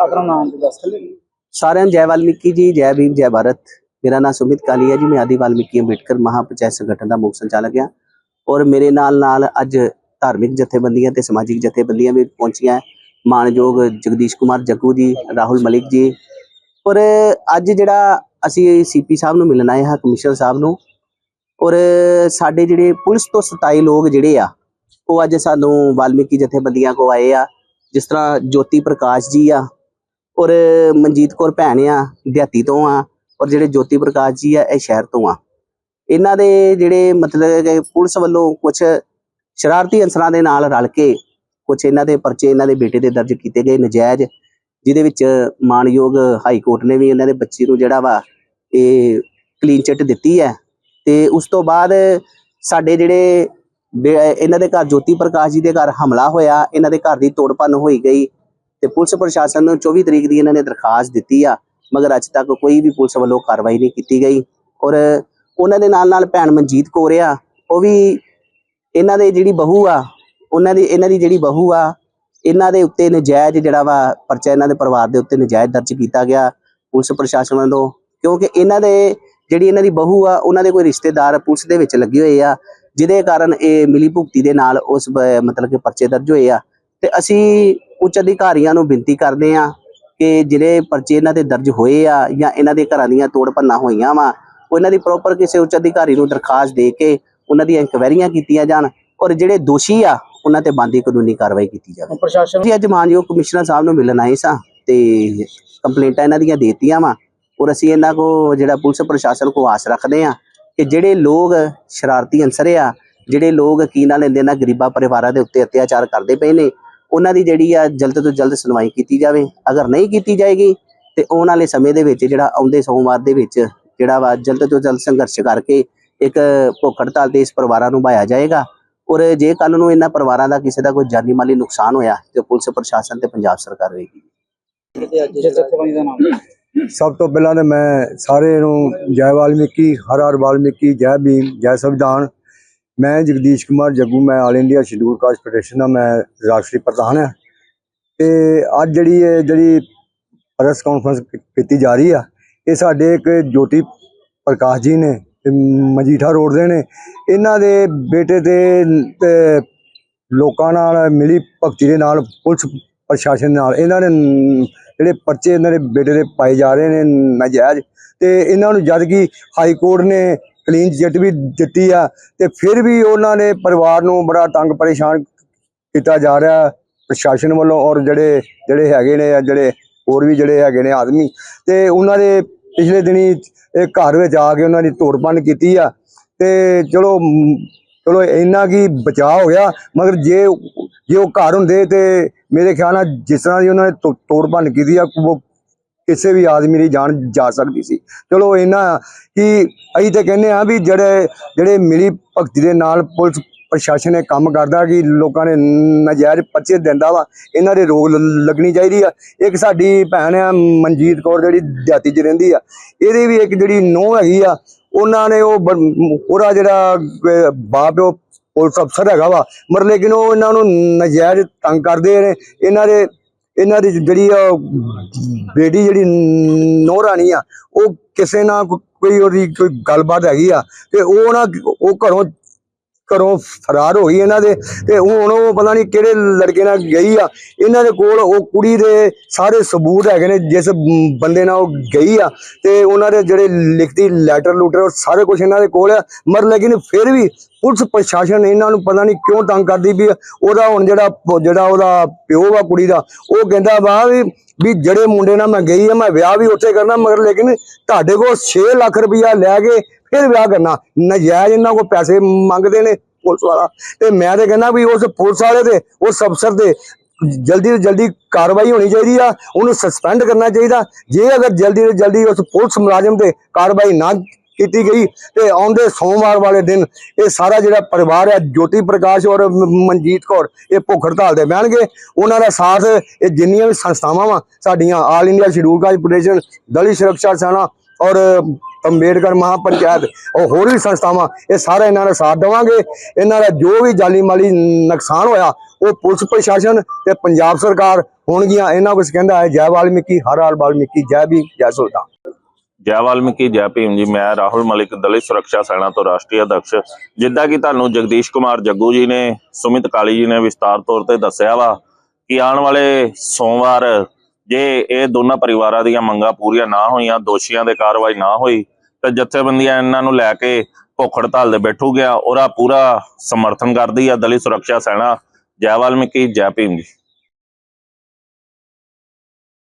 ਆਪਣਾ ਨਾਮ ਤੇ ਦੱਸ ਦਿਓ। ਸਾਰਿਆਂ ਨੂੰ ਜੈ ਵਾਲਮੀਕੀ ਜੀ, ਜੈ ਭੀਮ, ਜੈ ਭਾਰਤ। ਮੇਰਾ ਨਾਮ ਸੁਮਿਤ ਕਾਲੀਆ ਜੀ, ਮੈਂ ਆਦੀ ਵਾਲਮੀਕੀ ਅੰਬੇਡਕਰ ਮਹਾਪੰਚਾਇਤ ਸੰਗਠਨ ਦਾ ਮੁੱਖ ਸੰਚਾਲਕ ਹਾਂ। ਔਰ ਮੇਰੇ ਨਾਲ ਨਾਲ ਅੱਜ ਧਾਰਮਿਕ ਜਥੇਬੰਦੀਆਂ ਤੇ ਸਮਾਜਿਕ ਜਥੇਬੰਦੀਆਂ ਵੀ ਪਹੁੰਚੀਆਂ ਹੈ। ਮਾਣਯੋਗ ਜਗਦੀਸ਼ ਕੁਮਾਰ ਜੱਗੂ ਜੀ, ਰਾਹੁਲ ਮਲਿਕ ਜੀ। ਔਰ ਅੱਜ ਜਿਹੜਾ ਅਸੀਂ ਸੀਪੀ ਸਾਹਿਬ ਨੂੰ ਮਿਲਣ ਆਏ ਹਾਂ, ਕਮਿਸ਼ਨਰ ਸਾਹਿਬ ਨੂੰ, ਔਰ ਸਾਡੇ ਜਿਹੜੇ ਪੁਲਿਸ ਤੋਂ 27 ਲੋਕ ਜਿਹੜੇ ਆ, ਉਹ ਅੱਜ ਸਾਨੂੰ ਵਾਲਮੀਕੀ ਜਥੇਬੰਦੀਆਂ ਕੋ ਆਏ ਆ। ਜਿਸ ਤਰ੍ਹਾਂ ਜੋਤੀ ਪ੍ਰਕਾਸ਼ ਜੀ ਆ ਔਰ ਮਨਜੀਤ ਕੌਰ ਭੈਣ ਆ, ਦਿਹਾਤੀ ਤੋਂ ਆ, ਔਰ ਜਿਹੜੇ ਜੋਤੀ ਪ੍ਰਕਾਸ਼ ਜੀ ਆ, ਇਹ ਸ਼ਹਿਰ ਤੋਂ ਆ। ਇਹਨਾਂ ਦੇ ਜਿਹੜੇ ਮਤਲਬ ਕਿ ਪੁਲਿਸ ਵੱਲੋਂ ਕੁਝ ਸ਼ਰਾਰਤੀ ਅਨਸਰਾਂ ਦੇ ਨਾਲ ਰਲ ਕੇ ਕੁਝ ਇਹਨਾਂ ਦੇ ਪਰਚੇ ਇਹਨਾਂ ਦੇ ਬੇਟੇ ਦੇ ਦਰਜ ਕੀਤੇ ਗਏ ਨਜਾਇਜ਼, ਜਿਹਦੇ ਵਿੱਚ ਮਾਨਯੋਗ ਹਾਈ ਕੋਰਟ ਨੇ ਵੀ ਇਹਨਾਂ ਦੇ ਬੱਚੇ ਨੂੰ ਜਿਹੜਾ ਵਾ ਇਹ ਕਲੀਨ ਚਿੱਟ ਦਿੱਤੀ ਹੈ। ਤੇ ਉਸ ਤੋਂ ਬਾਅਦ ਸਾਡੇ ਜਿਹੜੇ ਬੇ- ਇਹਨਾਂ ਦੇ ਘਰ ਜੋਤੀ ਪ੍ਰਕਾਸ਼ ਜੀ ਦੇ ਘਰ ਹਮਲਾ ਹੋਇਆ, ਇਹਨਾਂ ਦੇ ਘਰ ਦੀ ਤੋੜ ਭੰਨ ਹੋਈ ਗਈ। ਤੇ ਪੁਲਿਸ ਪ੍ਰਸ਼ਾਸਨ ਨੂੰ 24 ਤਰੀਕ ਦੀ ਇਹਨਾਂ ਨੇ ਦਰਖਾਸਤ ਦਿੱਤੀ ਆ, ਮਗਰ ਅੱਜ ਤੱਕ ਕੋਈ ਵੀ ਪੁਲਿਸ ਵੱਲੋਂ ਕਾਰਵਾਈ ਨਹੀਂ ਕੀਤੀ ਗਈ। ਔਰ ਉਹਨਾਂ ਦੇ ਨਾਲ ਨਾਲ ਭੈਣ ਮਨਜੀਤ ਕੌਰ ਆ, ਉਹ ਵੀ ਇਹਨਾਂ ਦੇ ਜਿਹੜੀ ਬਹੂ ਆ, ਉਹਨਾਂ ਦੀ, ਇਹਨਾਂ ਦੀ ਜਿਹੜੀ ਬਹੂ ਆ, ਇਹਨਾਂ ਦੇ ਉੱਤੇ ਨਜਾਇਜ਼ ਜਿਹੜਾ ਵਾ ਪਰਚਾ ਇਹਨਾਂ ਦੇ ਪਰਿਵਾਰ ਦੇ ਉੱਤੇ ਨਜਾਇਜ਼ ਦਰਜ ਕੀਤਾ ਗਿਆ ਪੁਲਿਸ ਪ੍ਰਸ਼ਾਸਨ ਵੱਲੋਂ, ਕਿਉਂਕਿ ਇਹਨਾਂ ਦੇ ਜਿਹੜੀ ਇਹਨਾਂ ਦੀ ਬਹੂ ਆ, ਉਹਨਾਂ ਦੇ ਕੋਈ ਰਿਸ਼ਤੇਦਾਰ ਪੁਲਿਸ ਦੇ ਵਿੱਚ ਲੱਗੇ ਹੋਏ ਆ, ਜਿਹਦੇ ਕਾਰਨ ਇਹ ਮਿਲੀ ਭੁਗਤੀ ਦੇ ਨਾਲ ਉਸ ਮਤਲਬ ਕਿ ਪਰਚੇ ਦਰਜ ਹੋਏ ਆ। ਤੇ ਅਸੀਂ ਉੱਚ ਅਧਿਕਾਰੀਆਂ ਨੂੰ ਬੇਨਤੀ ਕਰਦੇ ਆ ਕਿ ਜਿਹੜੇ ਪਰਚੇ ਇਹਨਾਂ ਤੇ ਦਰਜ ਹੋਏ ਆ ਜਾਂ ਇਹਨਾਂ ਦੇ ਘਰਾਂ ਦੀਆਂ ਤੋੜ ਭੰਨਾਂ ਹੋਈਆਂ ਵਾ ਉਹ ਇਹਨਾਂ ਦੀ ਪ੍ਰੋਪਰ ਕਿਸੇ ਉੱਚ ਅਧਿਕਾਰੀ ਨੂੰ ਦਰਖਾਸਤ ਦੇ ਕੇ ਉਹਨਾਂ ਦੀਆਂ ਇਨਕੁਆਇਰੀਆਂ ਕੀਤੀਆਂ ਜਾਣ ਔਰ ਜਿਹੜੇ ਦੋਸ਼ੀ ਆ ਉਹਨਾਂ ਤੇ ਬੰਦੀ ਕਾਨੂੰਨੀ ਕਾਰਵਾਈ ਕੀਤੀ ਜਾਵੇ। ਪ੍ਰਸ਼ਾਸਨ ਅਸੀਂ ਅੱਜ ਮਾਨਯੋਗ ਕਮਿਸ਼ਨਰ ਸਾਹਿਬ ਨੂੰ ਮਿਲਣ ਆਏ ਸਾਂ ਤੇ ਕੰਪਲੇਂਟਾਂ ਇਹਨਾਂ ਦੀਆਂ ਦੇਤੀਆਂ ਵਾ ਔਰ ਅਸੀਂ ਇਹਨਾਂ ਕੋ ਜਿਹੜਾ ਪੁਲਿਸ ਪ੍ਰਸ਼ਾਸਨ ਕੋ ਆਸ ਰੱਖਦੇ ਆ ਕਿ ਜਿਹੜੇ ਲੋਕ ਸ਼ਰਾਰਤੀ ਅਨਸਰ ਆ ਜਿਹੜੇ ਲੋਕ ਕੀ ਨਾਲ ਲੈਂਦੇ ਨਾ ਗਰੀਬਾਂ ਪਰਿਵਾਰਾਂ ਦੇ ਉੱਤੇ ਅਤਿਆਚਾਰ ਕਰਦੇ ਪਏ ਨੇ ਉਹਨਾਂ ਦੀ ਜਿਹੜੀ ਆ ਜਲਦ ਤੋਂ ਜਲਦ ਸੁਣਵਾਈ ਕੀਤੀ ਜਾਵੇ। ਅਗਰ ਨਹੀਂ ਕੀਤੀ ਜਾਏਗੀ, ਤੇ ਆਉਣ ਵਾਲੇ ਸਮੇਂ ਦੇ ਵਿੱਚ ਜਿਹੜਾ ਆਉਂਦੇ ਸੋਮਵਾਰ ਦੇ ਵਿੱਚ ਜਿਹੜਾ ਵਾ ਜਲਦ ਤੋਂ ਜਲਦ ਸੰਘਰਸ਼ ਕਰਕੇ ਇੱਕ ਭੁੱਖ ਹੜਤਾਲ ਤੇ ਇਸ ਪਰਿਵਾਰਾਂ ਨੂੰ ਭਾਇਆ ਜਾਏਗਾ। ਔਰ ਜੇ ਕੱਲ ਨੂੰ ਇਹਨਾਂ ਪਰਿਵਾਰਾਂ ਦਾ ਕਿਸੇ ਦਾ ਕੋਈ ਜਾਨੀ ਮਾਲੀ ਨੁਕਸਾਨ ਹੋਇਆ, ਤੇ ਪੁਲਿਸ, ਪ੍ਰਸ਼ਾਸਨ ਤੇ ਪੰਜਾਬ ਸਰਕਾਰ ਰਹੇਗੀ। ਸਭ ਤੋਂ ਪਹਿਲਾਂ ਤੇ ਮੈਂ ਸਾਰੇ ਨੂੰ ਜੈ ਵਾਲਮੀਕੀ, ਹਰ ਹਰ ਵਾਲਮੀਕੀ, ਜੈ ਭੀਮ, ਜੈ ਸੰਵਿਧਾਨ ਮੈਂ ਜਗਦੀਸ਼ ਕੁਮਾਰ ਜੱਗੂ, ਮੈਂ all India schedule caste federation ਦਾ ਮੈਂ ਰਾਸ਼ਟਰੀ ਪ੍ਰਧਾਨ ਹਾਂ। ਤੇ ਅੱਜ ਜਿਹੜੀ ਇਹ ਜਿਹੜੀ ਪ੍ਰੈਸ ਕਾਨਫਰੰਸ ਕੀਤੀ ਜਾ ਰਹੀ ਆ, ਇਹ ਸਾਡੇ ਇੱਕ ਜੋਤੀ ਪ੍ਰਕਾਸ਼ ਜੀ ਨੇ ਤੇ ਮਜੀਠਾ ਰੋਡ ਦੇ ਨੇ। ਇਹਨਾਂ ਦੇ ਬੇਟੇ ਦੇ ਤੇ ਲੋਕਾਂ ਨਾਲ ਮਿਲੀ ਭਗਤੀ ਦੇ ਨਾਲ, ਪੁਲਿਸ ਪ੍ਰਸ਼ਾਸਨ ਨਾਲ। ਇਹਨਾਂ ਨੇ ਜਿਹੜੇ ਪਰਚੇ ਇਹਨਾਂ ਦੇ ਬੇਟੇ ਦੇ ਪਾਏ ਜਾ ਰਹੇ ਨੇ ਨਾਜਾਇਜ਼। ਤੇ ਇਹਨਾਂ ਨੂੰ ਜਦ ਕਿ ਹਾਈ ਕੋਰਟ ਨੇ ਕਲੀਨ ਚਿੱਟ ਵੀ ਦਿੱਤੀ ਆ ਤੇ ਫਿਰ ਵੀ ਉਹਨਾਂ ਨੇ ਪਰਿਵਾਰ ਨੂੰ ਬੜਾ ਤੰਗ ਪਰੇਸ਼ਾਨ ਕੀਤਾ ਜਾ ਰਿਹਾ ਪ੍ਰਸ਼ਾਸਨ ਵੱਲੋਂ ਔਰ ਜਿਹੜੇ ਜਿਹੜੇ ਹੈਗੇ ਨੇ ਜਿਹੜੇ ਹੋਰ ਵੀ ਜਿਹੜੇ ਹੈਗੇ ਨੇ ਆਦਮੀ ਤੇ ਉਹਨਾਂ ਦੇ ਪਿਛਲੇ ਦਿਨੀ ਇਹ ਘਰ ਵਿੱਚ ਆ ਕੇ ਉਹਨਾਂ ਦੀ ਤੋੜਪੰਨ ਕੀਤੀ ਆ ਤੇ ਚਲੋ ਚਲੋ ਇੰਨਾ ਕੀ ਬਚਾਅ ਹੋ ਗਿਆ, ਮਗਰ ਜੇ ਜੇ ਉਹ ਘਰ ਹੁੰਦੇ ਤੇ ਮੇਰੇ ਖਿਆਲ ਨਾਲ ਜਿਸ ਤਰ੍ਹਾਂ ਦੀ ਉਹਨਾਂ ਨੇ ਤੋ- ਤੋੜ ਭੰਨ ਕੀਤੀ ਆ, ਉਹ ਕਿਸੇ ਵੀ ਆਦਮੀ ਦੀ ਜਾਨ ਜਾ ਸਕਦੀ ਸੀ। ਚਲੋ ਇਹਨਾਂ ਕਿ ਅਸੀਂ ਤੇ ਕਹਿੰਦੇ ਆ ਵੀ ਜਿਹੜੇ ਜਿਹੜੇ ਮਿਲੀ ਭਗਤੀ ਦੇ ਨਾਲ ਪੁਲਿਸ ਪ੍ਰਸ਼ਾਸਨ ਇਹ ਕੰਮ ਕਰਦਾ ਕਿ ਲੋਕਾਂ ਨੇ ਨਜਾਇਜ਼ ਪਰਚੇ ਦਿੰਦਾ ਵਾ, ਇਹਨਾਂ ਦੇ ਰੋਗ ਲ- ਲੱਗਣੀ ਚਾਹੀਦੀ ਆ। ਇੱਕ ਸਾਡੀ ਭੈਣ ਆ, ਮਨਜੀਤ ਕੌਰ, ਜਿਹੜੀ ਦਿਹਾਤੀ 'ਚ ਰਹਿੰਦੀ ਆ, ਇਹਦੀ ਵੀ ਇੱਕ ਜਿਹੜੀ ਨੋਹ ਹੈਗੀ ਆ, ਉਹਨਾਂ ਨੇ ਉਹ ਬ- ਉਹਦਾ ਜਿਹੜਾ ਬਾਪਿਓ ਪੁਲਿਸ ਅਫਸਰ ਹੈਗਾ ਵਾ ਮਰ ਲੇਕਿਨ ਉਹ ਇਹਨਾਂ ਨੂੰ ਨਜਾਇਜ਼ ਤੰਗ ਕਰਦੇ ਨੇ, ਇਹਨਾਂ ਦੇ ਇਹਨਾਂ ਦੀ ਜਿਹੜੀ ਆ, ਬੇਟੀ ਜਿਹੜੀ ਨੋ ਰਾਣੀ ਆ, ਉਹ ਕਿਸੇ ਨਾਲ ਕੋਈ ਉਹਦੀ ਕੋਈ ਗੱਲਬਾਤ ਹੈਗੀ ਆ, ਤੇ ਉਹ ਨਾ ਉਹ ਘਰੋਂ ਘਰੋਂ ਫਰਾਰ ਹੋ ਗਈ ਇਹਨਾਂ ਦੇ ਤੇ ਹੁਣ ਉਹ ਪਤਾ ਨਹੀਂ ਕਿਹੜੇ ਲੜਕੇ ਨਾਲ ਗਈ ਆ। ਇਹਨਾਂ ਦੇ ਕੋਲ ਉਹ ਕੁੜੀ ਦੇ ਸਾਰੇ ਸਬੂਤ ਹੈਗੇ ਨੇ, ਜਿਸ ਬੰਦੇ ਨਾਲ ਉਹ ਗਈ ਆ ਤੇ ਉਹਨਾਂ ਦੇ ਜਿਹੜੇ ਲਿਖਤੀ ਲੈਟਰ ਲੂਟਰ ਉਹ ਸਾਰੇ ਕੁਝ ਇਹਨਾਂ ਦੇ ਕੋਲ ਆ। ਮਰ ਲੇਕਿਨ ਫਿਰ ਵੀ ਪੁਲਿਸ ਪ੍ਰਸ਼ਾਸਨ ਇਹਨਾਂ ਨੂੰ ਪਤਾ ਨਹੀਂ ਕਿਉਂ ਤੰਗ ਕਰਦੀ ਵੀ ਉਹਦਾ ਹੁਣ ਜਿਹੜਾ ਜਿਹੜਾ ਉਹਦਾ ਪਿਓ ਵਾ ਕੁੜੀ ਦਾ, ਉਹ ਕਹਿੰਦਾ ਵਾ ਵੀ ਵੀ ਜਿਹੜੇ ਮੁੰਡੇ ਨਾਲ ਮੈਂ ਗਈ ਆ, ਮੈਂ ਵਿਆਹ ਵੀ ਉੱਥੇ ਕਰਨਾ, ਮਗਰ ਲੇਕਿਨ ਤੁਹਾਡੇ ਕੋਲ 6 ਲੱਖ ਰੁਪਇਆ ਲੈ ਕੇ ਫਿਰ ਵਿਆਹ ਕਰਨਾ। ਨਜਾਇਜ਼ ਇਹਨਾਂ ਕੋਲ ਪੈਸੇ ਮੰਗਦੇ ਨੇ ਪੁਲਿਸ ਵਾਲਾ। ਤੇ ਮੈਂ ਤੇ ਕਹਿੰਦਾ ਵੀ ਉਸ ਪੁਲਿਸ ਵਾਲੇ ਤੇ, ਉਸ ਅਫਸਰ ਤੇ ਜਲਦੀ ਤੋਂ ਜਲਦੀ ਕਾਰਵਾਈ ਹੋਣੀ ਚਾਹੀਦੀ ਆ, ਉਹਨੂੰ ਸਸਪੈਂਡ ਕਰਨਾ ਚਾਹੀਦਾ। ਜੇ ਅਗਰ ਜਲਦੀ ਤੋਂ ਜਲਦੀ ਉਸ ਪੁਲਿਸ ਮੁਲਾਜ਼ਮ ਤੇ ਕਾਰਵਾਈ ਨਾ ਕੀਤੀ ਗਈ ਤੇ ਆਉਂਦੇ ਸੋਮਵਾਰ ਵਾਲੇ ਦਿਨ ਇਹ ਸਾਰਾ ਜਿਹੜਾ ਪਰਿਵਾਰ ਹੈ, ਜੋਤੀ ਪ੍ਰਕਾਸ਼ ਔਰ ਮਨਜੀਤ ਕੌਰ, ਇਹ ਭੁੱਖ ਹੜਤਾਲ 'ਤੇ ਬਹਿਣਗੇ। ਉਹਨਾਂ ਦਾ ਸਾਥ ਇਹ ਜਿੰਨੀਆਂ ਵੀ ਸੰਸਥਾਵਾਂ ਵਾ, ਸਾਡੀਆਂ all India schedule caste federation Dalit Suraksha Sena ਔਰ ਅੰਬੇਡਕਰ ਮਹਾਪੰਚਾਇਤ ਔਰ ਹੋਰ ਵੀ ਸੰਸਥਾਵਾਂ, ਇਹ ਸਾਰੇ ਇਹਨਾਂ ਦਾ ਸਾਥ ਦੇਵਾਂਗੇ। ਇਹਨਾਂ ਦਾ ਜੋ ਵੀ ਜਾਲੀ ਮਾਲੀ ਨੁਕਸਾਨ ਹੋਇਆ, ਉਹ ਪੁਲਿਸ ਪ੍ਰਸ਼ਾਸਨ ਤੇ ਪੰਜਾਬ ਸਰਕਾਰ ਹੋਣਗੀਆਂ। ਇਹਨਾਂ ਕੁਝ ਕਹਿੰਦਾ ਹੈ, ਜੈ ਵਾਲਮੀਕੀ, ਹਰ ਹਰ ਵਾਲਮੀਕੀ, ਜੈ ਵੀ ਜੈ ਸੁਲਤਾਨ। ਜੈ ਵਾਲਮੀਕੀ, ਜੈ ਭੀਮ ਜੀ, ਮੈਂ ਰਾਹੁਲ ਮਲਿਕ, ਦਲਿਤ ਸੁਰੱਖਿਆ ਸੈਨਾ ਤੋਂ ਰਾਸ਼ਟਰੀ ਅਧਿਕਸ਼। ਜਿੱਦਾਂ ਕਿ ਤੁਹਾਨੂੰ ਜਗਦੀਸ਼ ਕੁਮਾਰ ਜੱਗੂ ਜੀ ਨੇ, ਸੁਮਿਤ ਕਾਲੀ ਜੀ ਨੇ ਵਿਸਤਾਰ ਤੌਰ ਤੇ ਦੱਸਿਆ ਵਾ ਕਿ ਆਉਣ ਵਾਲੇ ਸੋਮਵਾਰ ਜੇ ਇਹ ਦੋਨਾਂ ਪਰਿਵਾਰਾਂ ਦੀਆਂ ਮੰਗਾਂ ਪੂਰੀਆਂ ਨਾ ਹੋਈਆਂ, ਦੋਸ਼ੀਆਂ ਦੇ ਕਾਰਵਾਈ ਨਾ ਹੋਈ, ਤਾਂ ਜਥੇਬੰਦੀਆਂ ਇਹਨਾਂ ਨੂੰ ਲੈ ਕੇ ਭੁੱਖ ਹੜਤਾਲ ਦੇ ਬੈਠੂ ਗਿਆ। ਉਹਦਾ ਪੂਰਾ ਸਮਰਥਨ ਕਰਦੀ ਆ ਦਲਿਤ ਸੁਰੱਖਿਆ ਸੈਨਾ। ਜੈ ਵਾਲਮੀਕੀ, ਜੈ ਭੀਮ ਜੀ।